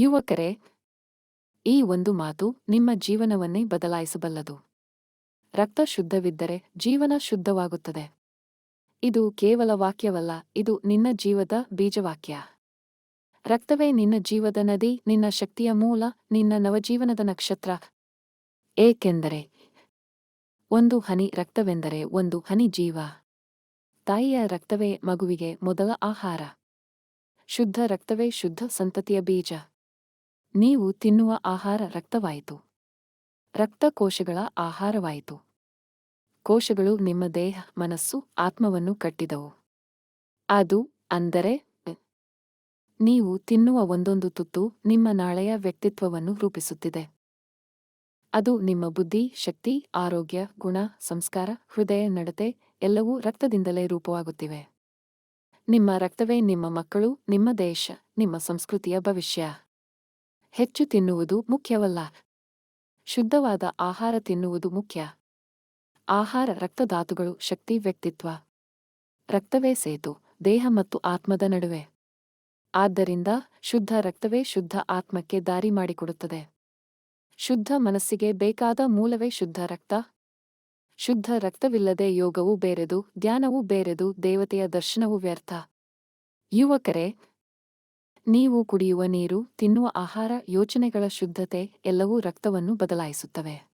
ಯುವಕರೇ, ಈ ಒಂದು ಮಾತು ನಿಮ್ಮ ಜೀವನವನ್ನೇ ಬದಲಾಯಿಸಬಲ್ಲದು. ರಕ್ತ ಶುದ್ಧವಿದ್ದರೆ ಜೀವನ ಶುದ್ಧವಾಗುತ್ತದೆ. ಇದು ಕೇವಲ ವಾಕ್ಯವಲ್ಲ, ಇದು ನಿನ್ನ ಜೀವದ ಬೀಜವಾಕ್ಯ. ರಕ್ತವೇ ನಿನ್ನ ಜೀವದ ನದಿ, ನಿನ್ನ ಶಕ್ತಿಯ ಮೂಲ, ನಿನ್ನ ನವಜೀವನದ ನಕ್ಷತ್ರ. ಏಕೆಂದರೆ ಒಂದು ಹನಿ ರಕ್ತವೆಂದರೆ ಒಂದು ಹನಿ ಜೀವ. ತಾಯಿಯ ರಕ್ತವೇ ಮಗುವಿಗೆ ಮೊದಲ ಆಹಾರ. ಶುದ್ಧ ರಕ್ತವೇ ಶುದ್ಧ ಸಂತತಿಯ ಬೀಜ. ನೀವು ತಿನ್ನುವ ಆಹಾರ ರಕ್ತವಾಯಿತು. ರಕ್ತ ಕೋಶಗಳ ಆಹಾರವಾಯಿತು. ಕೋಶಗಳು ನಿಮ್ಮ ದೇಹ, ಮನಸ್ಸು, ಆತ್ಮವನ್ನು ಕಟ್ಟಿದವು. ಅದು ಅಂದರೆ ನೀವು ತಿನ್ನುವ ಒಂದೊಂದು ತುತ್ತು ನಿಮ್ಮ ನಾಳೆಯ ವ್ಯಕ್ತಿತ್ವವನ್ನು ರೂಪಿಸುತ್ತಿದೆ. ಅದು ನಿಮ್ಮ ಬುದ್ಧಿ, ಶಕ್ತಿ, ಆರೋಗ್ಯ, ಗುಣ, ಸಂಸ್ಕಾರ, ಹೃದಯ, ನಡತೆ ಎಲ್ಲವೂ ರಕ್ತದಿಂದಲೇ ರೂಪವಾಗುತ್ತಿವೆ. ನಿಮ್ಮ ರಕ್ತವೇ ನಿಮ್ಮ ಮಕ್ಕಳು, ನಿಮ್ಮ ದೇಶ, ನಿಮ್ಮ ಸಂಸ್ಕೃತಿಯ ಭವಿಷ್ಯ. ಹೆಚ್ಚು ತಿನ್ನುವುದು ಮುಖ್ಯವಲ್ಲ. ಶುದ್ಧವಾದ ಆಹಾರ ತಿನ್ನುವುದು ಮುಖ್ಯ. ಆಹಾರ ರಕ್ತಧಾತುಗಳು ಶಕ್ತಿ, ವ್ಯಕ್ತಿತ್ವ. ರಕ್ತವೇ ಸೇತು, ದೇಹ ಮತ್ತು ಆತ್ಮದ ನಡುವೆ. ಆದ್ದರಿಂದ ಶುದ್ಧ ರಕ್ತವೇ ಶುದ್ಧ ಆತ್ಮಕ್ಕೆ ದಾರಿ ಮಾಡಿಕೊಡುತ್ತದೆ. ಶುದ್ಧ ಮನಸ್ಸಿಗೆ ಬೇಕಾದ ಮೂಲವೇ ಶುದ್ಧ ರಕ್ತ. ಶುದ್ಧ ರಕ್ತವಿಲ್ಲದೆ ಯೋಗವೂ ಬೇರೆದು, ಧ್ಯಾನವೂ ಬೇರೆದು, ದೇವತೆಯ ದರ್ಶನವೂ ವ್ಯರ್ಥ. ಯುವಕರೇ ನೀವು ಕುಡಿಯುವ ನೀರು, ತಿನ್ನುವ ಆಹಾರ, ಯೋಚನೆಗಳ ಶುದ್ಧತೆ ಎಲ್ಲವೂ ರಕ್ತವನ್ನು ಬದಲಾಯಿಸುತ್ತವೆ.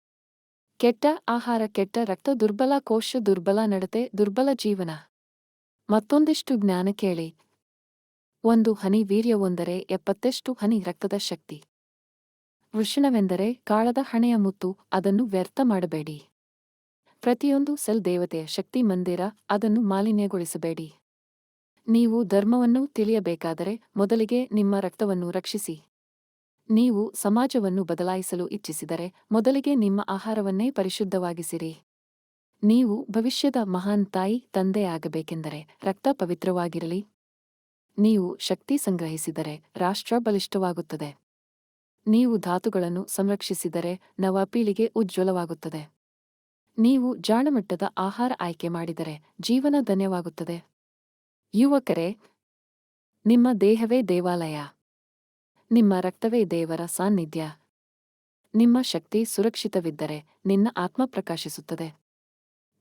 ಕೆಟ್ಟ ಆಹಾರ, ಕೆಟ್ಟ ರಕ್ತ, ದುರ್ಬಲ ಕೋಶ, ದುರ್ಬಲ ನಡತೆ, ದುರ್ಬಲ ಜೀವನ. ಮತ್ತೊಂದಿಷ್ಟು ಜ್ಞಾನ ಕೇಳಿ. ಒಂದು ಹನಿ ವೀರ್ಯವೊಂದರೆ ಎಪ್ಪತ್ತೆಷ್ಟು ಹನಿ ರಕ್ತದ ಶಕ್ತಿ. ವೃಷಣವೆಂದರೆ ಕಾಳದ ಹಣೆಯ ಮುತ್ತು, ಅದನ್ನು ವ್ಯರ್ಥ ಮಾಡಬೇಡಿ. ಪ್ರತಿಯೊಂದು ಸೆಲ್ ದೇವತೆಯ ಶಕ್ತಿ ಮಂದಿರ, ಅದನ್ನು ಮಾಲಿನ್ಯಗೊಳಿಸಬೇಡಿ. ನೀವು ಧರ್ಮವನ್ನು ತಿಳಿಯಬೇಕಾದರೆ ಮೊದಲಿಗೆ ನಿಮ್ಮ ರಕ್ತವನ್ನು ರಕ್ಷಿಸಿ. ನೀವು ಸಮಾಜವನ್ನು ಬದಲಾಯಿಸಲು ಇಚ್ಛಿಸಿದರೆ ಮೊದಲಿಗೆ ನಿಮ್ಮ ಆಹಾರವನ್ನೇ ಪರಿಶುದ್ಧವಾಗಿಸಿರಿ. ನೀವು ಭವಿಷ್ಯದ ಮಹಾನ್ ತಾಯಿ ತಂದೆಯಾಗಬೇಕೆಂದರೆ ರಕ್ತ ಪವಿತ್ರವಾಗಿರಲಿ. ನೀವು ಶಕ್ತಿ ಸಂಗ್ರಹಿಸಿದರೆ ರಾಷ್ಟ್ರ ಬಲಿಷ್ಠವಾಗುತ್ತದೆ. ನೀವು ಧಾತುಗಳನ್ನು ಸಂರಕ್ಷಿಸಿದರೆ ನವ ಪೀಳಿಗೆ ಉಜ್ವಲವಾಗುತ್ತದೆ. ನೀವು ಜಾಣಮಟ್ಟದ ಆಹಾರ ಆಯ್ಕೆ ಮಾಡಿದರೆ ಜೀವನ ಧನ್ಯವಾಗುತ್ತದೆ. ಯುವಕರೇ, ನಿಮ್ಮ ದೇಹವೇ ದೇವಾಲಯ. ನಿಮ್ಮ ರಕ್ತವೇ ದೇವರ ಸಾನ್ನಿಧ್ಯ. ನಿಮ್ಮ ಶಕ್ತಿ ಸುರಕ್ಷಿತವಿದ್ದರೆ ನಿನ್ನ ಆತ್ಮ ಪ್ರಕಾಶಿಸುತ್ತದೆ.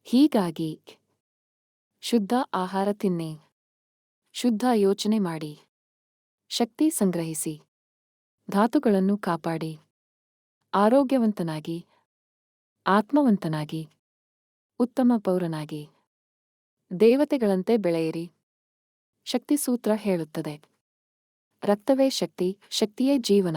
ಹೀಗಾಗಿ ಶುದ್ಧ ಆಹಾರ ತಿನ್ನಿ. ಶುದ್ಧ ಯೋಚನೆ ಮಾಡಿ. ಶಕ್ತಿ ಸಂಗ್ರಹಿಸಿ. ಧಾತುಗಳನ್ನು ಕಾಪಾಡಿ. ಆರೋಗ್ಯವಂತನಾಗಿ, ಆತ್ಮವಂತನಾಗಿ, ಉತ್ತಮ ಪೌರನಾಗಿ. ದೇವತೆಗಳಂತೆ ಬೆಳೆಯಿರಿ. ಶಕ್ತಿಸೂತ್ರ ಹೇಳುತ್ತದೆ. ರಕ್ತವೇ ಶಕ್ತಿ ಶಕ್ತಿಯೇ ಜೀವನ.